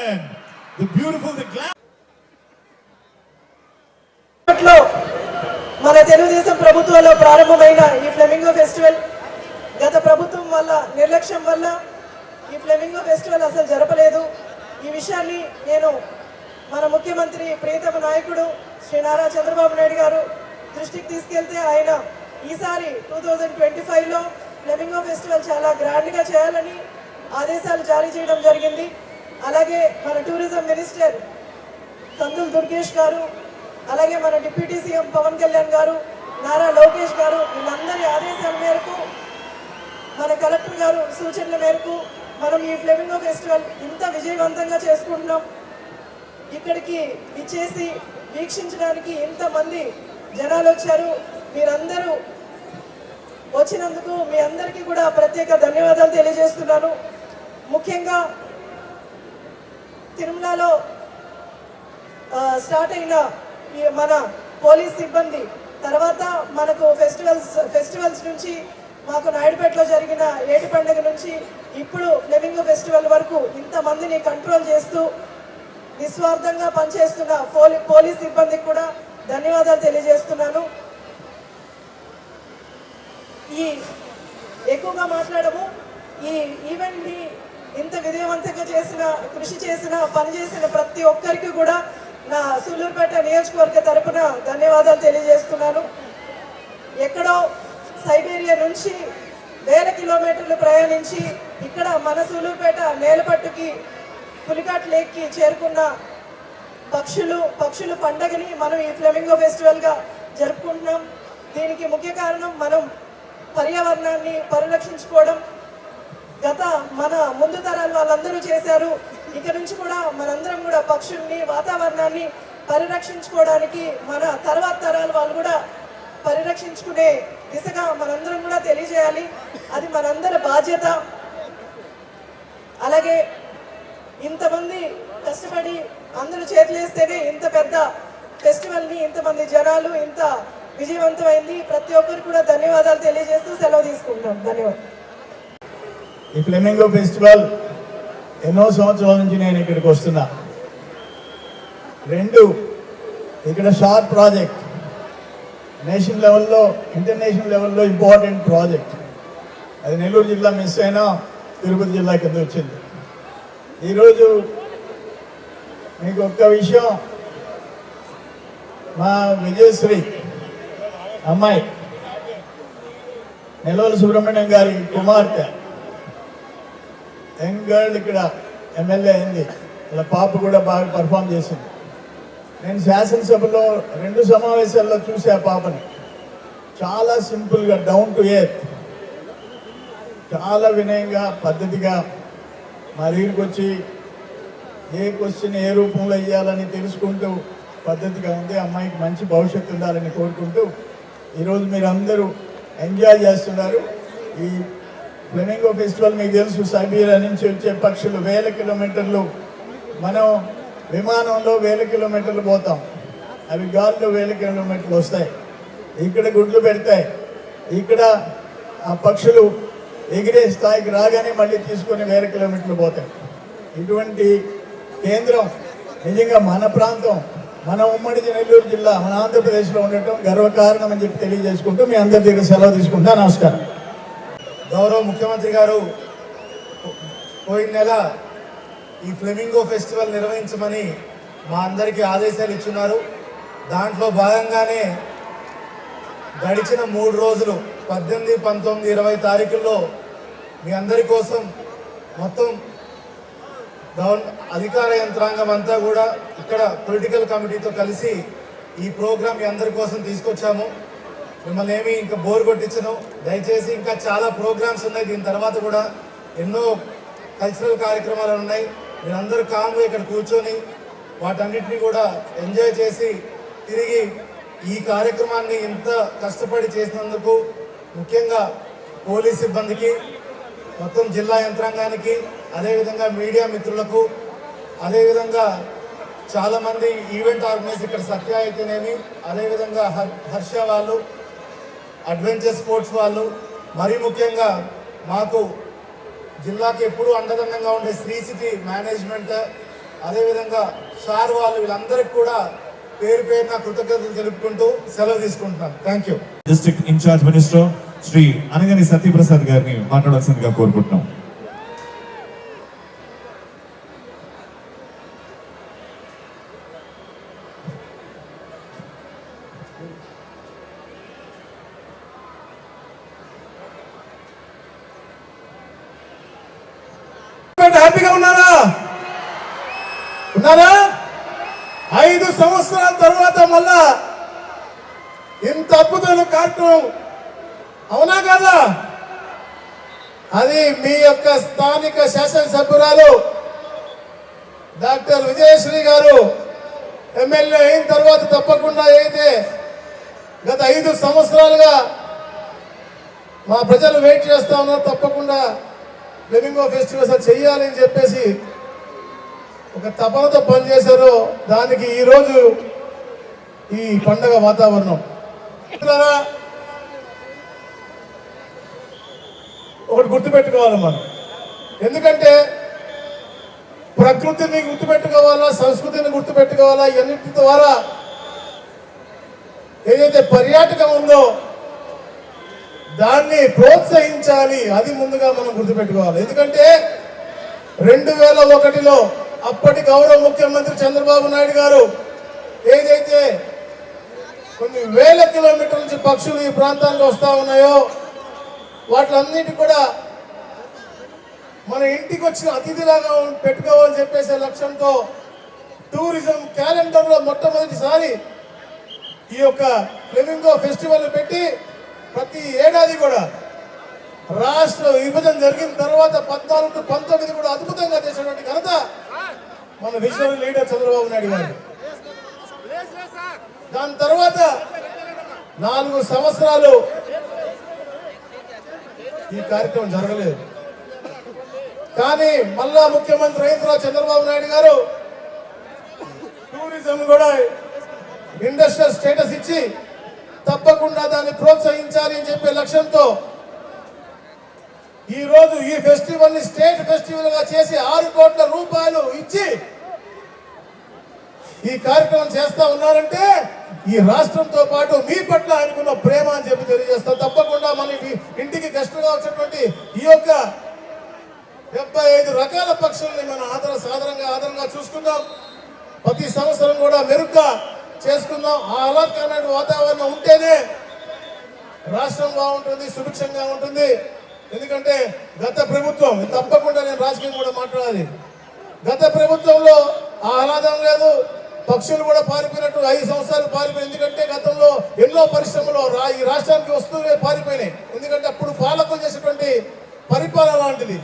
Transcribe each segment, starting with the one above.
gentlemen, the beautiful, the మన తెలుగుదేశం ప్రభుత్వంలో ప్రారంభమైన ఈ ఫ్లెమింగో ఫెస్టివల్ గత ప్రభుత్వం వల్ల నిర్లక్ష్యం వల్ల ఈ ఫ్లెమింగో ఫెస్టివల్ అసలు జరపలేదు. ఈ విషయాన్ని నేను మన ముఖ్యమంత్రి ప్రియతమ నాయకుడు శ్రీ నారా చంద్రబాబు నాయుడు గారు దృష్టికి తీసుకెళ్తే ఆయన ఈసారి టూ థౌజండ్ ట్వంటీ ఫైవ్లో ఫ్లెమింగో ఫెస్టివల్ చాలా గ్రాండ్గా చేయాలని ఆదేశాలు జారీ చేయడం జరిగింది. అలాగే మన టూరిజం మినిస్టర్ కందులు దుర్గేష్ గారు అలాగే మన డిప్యూటీ సీఎం పవన్ కళ్యాణ్ గారు నారా లోకేష్ గారు వీళ్ళందరి ఆదేశాల మేరకు మన కలెక్టర్ గారు సూచనల మేరకు మనం ఈ ఫ్లెమింగో ఫెస్టివల్ ఇంత విజయవంతంగా చేసుకుంటున్నాం. ఇక్కడికి ఇచ్చేసి వీక్షించడానికి ఇంతమంది జనాలు వచ్చారు. మీరందరూ వచ్చినందుకు మీ అందరికీ కూడా ప్రత్యేక ధన్యవాదాలు తెలియజేస్తున్నాను. ముఖ్యంగా తిరుమలలో స్టార్ట్ అయిన ఈ మన పోలీస్ సిబ్బంది తర్వాత మనకు ఫెస్టివల్స్ ఫెస్టివల్స్ నుంచి మాకు నాయుడుపేటలో జరిగిన ఏటి పండుగ నుంచి ఇప్పుడు ఫ్లెమింగో ఫెస్టివల్ వరకు ఇంతమందిని కంట్రోల్ చేస్తూ నిస్వార్థంగా పనిచేస్తున్న పోలీ పోలీస్ సిబ్బందికి కూడా ధన్యవాదాలు తెలియజేస్తున్నాను. ఈ ఎక్కువగా మాట్లాడము ఈ ఈవెంట్ని ఇంత విజయవంతంగా చేసిన కృషి చేసిన పనిచేసిన ప్రతి ఒక్కరికి కూడా నా సూళ్ళూరుపేట నియోజకవర్గ తరపున ధన్యవాదాలు తెలియజేస్తున్నాను. ఎక్కడో సైబీరియా నుంచి వేల కిలోమీటర్లు ప్రయాణించి ఇక్కడ మన సూళ్ళూరుపేట నేలపట్టుకి పులికాట్ లేక్కి చేరుకున్న పక్షులు పక్షుల పండగని మనం ఈ ఫ్లెమింగో ఫెస్టివల్గా జరుపుకుంటున్నాం. దీనికి ముఖ్య కారణం మనం పర్యావరణాన్ని పరిరక్షించుకోవడం గత మన ముందు తరాలు వాళ్ళందరూ చేశారు. ఇక నుంచి కూడా మనందరం కూడా పక్షుల్ని వాతావరణాన్ని పరిరక్షించుకోవడానికి మన తర్వాత తరాలు వాళ్ళు కూడా పరిరక్షించుకునే దిశగా మనందరం కూడా తెలియజేయాలి. అది మనందరి బాధ్యత. అలాగే ఇంతమంది కష్టపడి అందరూ చేతులేస్తేనే ఇంత పెద్ద ఫెస్టివల్ని ఇంతమంది జనాలు ఇంత విజయవంతమైంది. ప్రతి ఒక్కరు కూడా ధన్యవాదాలు తెలియజేస్తూ సెలవు తీసుకుంటాం ధన్యవాదాలు. ఈ ఫ్లెమింగో ఫెస్టివల్ ఎన్నో సంవత్సరాల నుంచి నేను ఇక్కడికి వస్తున్నా. రెండు ఇక్కడ షార్ ప్రాజెక్ట్. నేషనల్ లెవెల్లో ఇంటర్నేషనల్ లెవెల్లో ఇంపార్టెంట్ ప్రాజెక్ట్. అది నెల్లూరు జిల్లా మిస్ అయినా తిరుపతి జిల్లా కింద వచ్చింది. ఈరోజు మీకు ఒక్క విషయం మా విజయశ్రీ అమ్మాయి నెల్లూరు సుబ్రహ్మణ్యం గారి కుమార్తె. యంగ్ గర్ల్ ఇక్కడ ఎమ్మెల్యే అయింది. వాళ్ళ పాప కూడా బాగా పర్ఫామ్ చేసింది. నేను శాసనసభలో రెండు సమావేశాల్లో చూసే ఆ పాపని. చాలా సింపుల్గా డౌన్ టు ఎర్త్ చాలా వినయంగా పద్ధతిగా మా దగ్గరికి వచ్చి ఏ క్వశ్చన్ ఏ రూపంలో ఇవ్వాలని తెలుసుకుంటూ పద్ధతిగా ఉంది. అమ్మాయికి మంచి భవిష్యత్తు ఉండాలని కోరుకుంటూ ఈరోజు మీరు అందరూ ఎంజాయ్ చేస్తున్నారు. ఈ ఫ్లెమింగో ఫెస్టివల్ మీకు తెలుసు సైబీరియా నుంచి వచ్చే పక్షులు వేల కిలోమీటర్లు. మనం విమానంలో వేల కిలోమీటర్లు పోతాం. అవి గాల్లో వేల కిలోమీటర్లు వస్తాయి. ఇక్కడ గుడ్లు పెడతాయి. ఇక్కడ ఆ పక్షులు ఎగిరే స్థాయికి రాగానే మళ్ళీ తీసుకొని వేల కిలోమీటర్లు పోతాయి. ఇటువంటి కేంద్రం నిజంగా మన ప్రాంతం మన ఉమ్మడి నెల్లూరు జిల్లా మన ఆంధ్రప్రదేశ్లో ఉండటం గర్వకారణం అని చెప్పి తెలియజేసుకుంటూ మీ అందరి దగ్గర సెలవు తీసుకుంటా నమస్కారం. గౌరవ ముఖ్యమంత్రి గారు పోయిన నెల ఈ ఫ్లెమింగో ఫెస్టివల్ నిర్వహించమని మా అందరికీ ఆదేశాలు ఇచ్చున్నారు. దాంట్లో భాగంగానే గడిచిన మూడు రోజులు పద్దెనిమిది పంతొమ్మిది ఇరవై తారీఖుల్లో మీ అందరి కోసం మొత్తం గవర్న అధికార యంత్రాంగం అంతా కూడా ఇక్కడ పొలిటికల్ కమిటీతో కలిసి ఈ ప్రోగ్రాం మీ అందరి కోసం తీసుకొచ్చాము. మిమ్మల్ని ఏమి ఇంకా బోర్ కొట్టించను. దయచేసి ఇంకా చాలా ప్రోగ్రామ్స్ ఉన్నాయి. దీని తర్వాత కూడా ఎన్నో కల్చరల్ కార్యక్రమాలు ఉన్నాయి. మీరందరూ కామ్గా ఇక్కడ కూర్చొని వాటన్నిటిని కూడా ఎంజాయ్ చేసి తిరిగి ఈ కార్యక్రమాన్ని ఇంత కష్టపడి చేసినందుకు ముఖ్యంగా పోలీస్ సిబ్బందికి మొత్తం జిల్లా యంత్రాంగానికి అదేవిధంగా మీడియా మిత్రులకు అదేవిధంగా చాలామంది ఈవెంట్ ఆర్గనైజ్ ఇక్కడ సత్య అయితేనేమి అదేవిధంగా హర్ హర్ష వాళ్ళు అడ్వెంచర్ స్పోర్ట్స్ వాళ్ళు మరీ ముఖ్యంగా మాకు జిల్లాకి ఎప్పుడూ అండదండంగా ఉండే శ్రీ సిటీ మేనేజ్మెంట్ అదేవిధంగా సార్ వాళ్ళు వీళ్ళందరికీ కూడా పేరు పేరున కృతజ్ఞతలు తెలుపుకుంటూ సెలవు తీసుకుంటున్నాను thank you district in charge minister Sri Anagani Satyaprasad గారిని మాట్లాడాల్సిందిగా కోరుకుంటున్నాం. హ్యాపీగా ఉన్నారా? ఉన్నారా? ఐదు సంవత్సరాల తర్వాత మళ్ళా ఇంత అద్భుతమైన కార్యక్రమం. అవునా కదా? అది మీ యొక్క స్థానిక శాసనసభ్యురాలు డాక్టర్ విజయశ్రీ గారు ఎమ్మెల్యే అయిన తర్వాత తప్పకుండా అయితే గత ఐదు సంవత్సరాలుగా మా ప్రజలు వెయిట్ చేస్తా ఉన్నారు. తప్పకుండా ఫ్లెమింగో ఫెస్టివల్స్ అది చెయ్యాలి అని చెప్పేసి ఒక తపనతో పనిచేశారు దానికి ఈరోజు ఈ పండగ వాతావరణం. ఒకటి గుర్తుపెట్టుకోవాలి మనం. ఎందుకంటే ప్రకృతిని గుర్తుపెట్టుకోవాలా సంస్కృతిని గుర్తుపెట్టుకోవాలా ఇవన్నిటి ద్వారా ఏదైతే పర్యాటకం ఉందో దాన్ని ప్రోత్సహించాలి. అది ముందుగా మనం గుర్తుపెట్టుకోవాలి. ఎందుకంటే రెండు వేల ఒకటిలో అప్పటి గౌరవ ముఖ్యమంత్రి చంద్రబాబు నాయుడు గారు ఏదైతే కొన్ని వేల కిలోమీటర్ల నుంచి పక్షులు ఈ ప్రాంతానికి వస్తూ ఉన్నాయో వాటిలన్నిటి కూడా మన ఇంటికి వచ్చిన అతిథిలాగా పెట్టుకోవాలని చెప్పేసే లక్ష్యంతో టూరిజం క్యాలెండర్లో మొట్టమొదటిసారి ఈ యొక్క ఫ్లెమింగో ఫెస్టివల్ పెట్టి ప్రతి ఏడాది కూడా రాష్ట్ర విభజన జరిగిన తర్వాత పద్నాలుగు పంతొమ్మిది కూడా అద్భుతంగా చేసినటువంటి ఘనత మన విజనరీ లీడర్ చంద్రబాబు నాయుడు గారు. దాని తర్వాత నాలుగు సంవత్సరాలు ఈ కార్యక్రమం జరగలేదు. కానీ మళ్ళా ముఖ్యమంత్రి అయిన చంద్రబాబు నాయుడు గారు టూరిజం కూడా ఇండస్ట్రియల్ స్టేటస్ ఇచ్చి తప్పకుండా దాన్ని ప్రోత్సహించాలి అని చెప్పే లక్ష్యంతో ఈ రోజు ఈ ఫెస్టివల్ని స్టేట్ ఫెస్టివల్గా చేసి ఆరు కోట్ల రూపాయలు ఇచ్చి ఈ కార్యక్రమం చేస్తా ఉన్నారంటే ఈ రాష్ట్రంతో పాటు మీ పట్ల ఆయనకున్న ప్రేమ అని చెప్పి తెలియజేస్తా. తప్పకుండా మన ఇంటికి గెస్టుగా వచ్చినటువంటి ఈ యొక్క డెబ్బై ఐదు రకాల పక్షుల్ని మనం ఆదర సాధారణంగా ఆదరంగా చూసుకుందాం. ప్రతి సంవత్సరం కూడా మెరుగ్గా చేసుకుందాం. ఆ ఆహ్లాదకరమైన వాతావరణం ఉంటేనే రాష్ట్రం బాగుంటుంది సుభిక్షంగా ఉంటుంది. ఎందుకంటే గత ప్రభుత్వం తప్పకుండా నేను రాజకీయం కూడా మాట్లాడాలి. గత ప్రభుత్వంలో ఆహ్లాదం లేదు. పక్షులు కూడా పారిపోయినట్టు ఐదు సంవత్సరాలు పారిపోయి ఎందుకంటే గతంలో ఎన్నో పరిశ్రమలు రా ఈ రాష్ట్రానికి వస్తూనే పారిపోయినాయి. ఎందుకంటే అప్పుడు పాలకులు చేసినటువంటి పరిపాలన లాంటిది.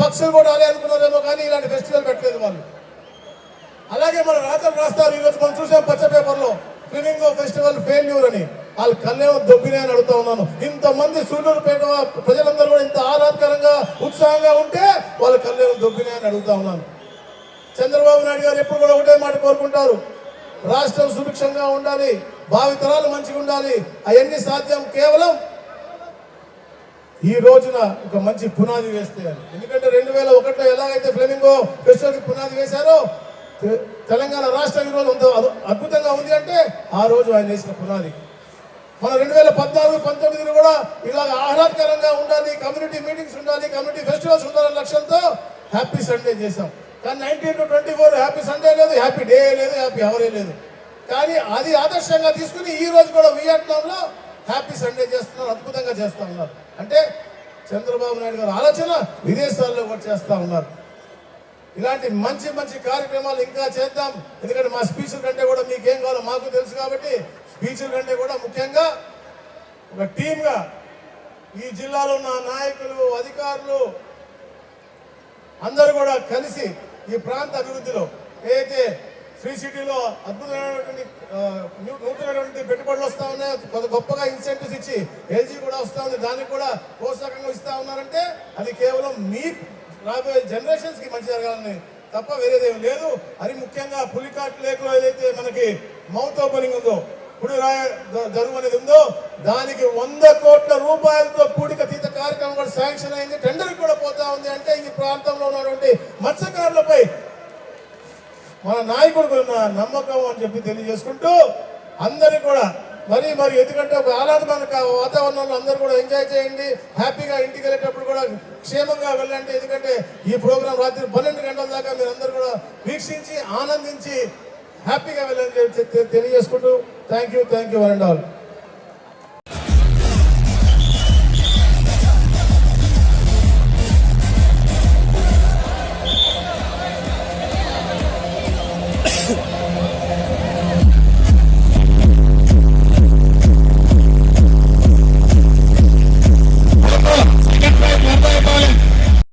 పక్షులు కూడా అలా అనుకున్నారేమో కానీ ఇలాంటి ఫెస్టివల్ పెట్టలేదు వాళ్ళు. అలాగే మన రాతలు రాస్తారు ఈరోజు మనం చూసాం పచ్చ పేపర్లో. ఫిలింగో ఫెస్టివల్ ఫెయిల్యూర్ అని. వాళ్ళు కళ్ళేమో దొబ్బినే అని అడుగుతా ఉన్నాను. ఇంతమంది సూర్యుడుపేట ప్రజలందరూ కూడా ఇంత ఆహ్లాదకరంగా ఉత్సాహంగా ఉంటే వాళ్ళ కళ్ళేమో దొబ్బినే అని అడుగుతా ఉన్నాను. చంద్రబాబు నాయుడు గారు ఎప్పుడు కూడా ఒకటే మాట కోరుకుంటారు. రాష్ట్రం సుభిక్షంగా ఉండాలి భావితరాలు మంచిగా ఉండాలి. అవన్నీ సాధ్యం కేవలం ఈ రోజున ఒక మంచి పునాది వేస్తే ఎందుకంటే రెండు వేల ఒకటిలో ఎలాగైతే ఫ్లెమింగో ఫెస్టివల్కి పునాది వేశారో తెలంగాణ రాష్ట్రం ఈ రోజు అద్భుతంగా ఉంది అంటే ఆ రోజు ఆయన వేసిన పునాది. మన రెండు వేల పద్నాలుగు పంతొమ్మిదిలో కూడా ఇలాగ ఆహ్లాదకరంగా ఉండాలి కమ్యూనిటీ మీటింగ్స్ ఉండాలి కమ్యూనిటీ ఫెస్టివల్స్ ఉండాలనే లక్ష్యంతో హ్యాపీ సండే చేశాం. కానీ nineteen to twenty four happy Sunday లేదు హ్యాపీ డే లేదు హ్యాపీ అవరే లేదు. కానీ అది ఆదర్శంగా తీసుకుని ఈ రోజు కూడా వియట్నాంలో హ్యాపీ సండే చేస్తున్నారు అద్భుతంగా చేస్తా ఉన్నారు. అంటే చంద్రబాబు నాయుడు గారు ఆలోచన విదేశాల్లో కూడా చేస్తూ ఉన్నారు. ఇలాంటి మంచి మంచి కార్యక్రమాలు ఇంకా చేద్దాం. ఎందుకంటే మా స్పీచ్ల కంటే కూడా మీకు ఏం కావాలో మాకు తెలుసు కాబట్టి స్పీచ్ల కంటే కూడా ముఖ్యంగా ఒక టీమ్గా ఈ జిల్లాలో ఉన్న నాయకులు అధికారులు అందరూ కూడా కలిసి ఈ ప్రాంత అభివృద్ధిలో ఏదైతే శ్రీ సిటీలో అద్భుతమైనటువంటి ఆ, నూతనమైనటువంటి పెట్టుబడులు వస్తూ ఉన్నాయో కొంత గొప్పగా ఇన్సెంటివ్స్ ఇచ్చి ఎల్జీ కూడా వస్తూ ఉంది. దానికి కూడా ప్రోత్సాహంగా ఇస్తూ ఉన్నారంటే అది కేవలం మీ రాబోయే జనరేషన్స్కి మంచి జరగాలని తప్ప వేరేదేం లేదు. అది ముఖ్యంగా పులికాట్ లేకులో ఏదైతే మనకి మౌత్ ఓపెనింగ్ ఉందో పుడి రాయ జరువు అనేది ఉందో దానికి వంద కోట్ల రూపాయలతో పూడిక తీత కార్యక్రమం కూడా శాంక్షన్ అయింది. టెండర్ కూడా పోతా ఉంది అంటే ఈ ప్రాంతంలో ఉన్నటువంటి మత్స్యకారులపై మన నాయకుడికి ఉన్న నమ్మకం అని చెప్పి తెలియజేసుకుంటూ అందరికి కూడా మరి మరి ఎందుకంటే ఒక ఆహ్లాదమైన వాతావరణంలో అందరూ కూడా ఎంజాయ్ చేయండి. హ్యాపీగా ఇంటికి వెళ్ళేటప్పుడు కూడా క్షేమంగా వెళ్ళండి. ఎందుకంటే ఈ ప్రోగ్రాం రాత్రి పన్నెండు గంటల దాకా మీరు అందరూ కూడా వీక్షించి ఆనందించి హ్యాపీగా వెళ్ళండి తెలియజేసుకుంటూ thank you thank you one and all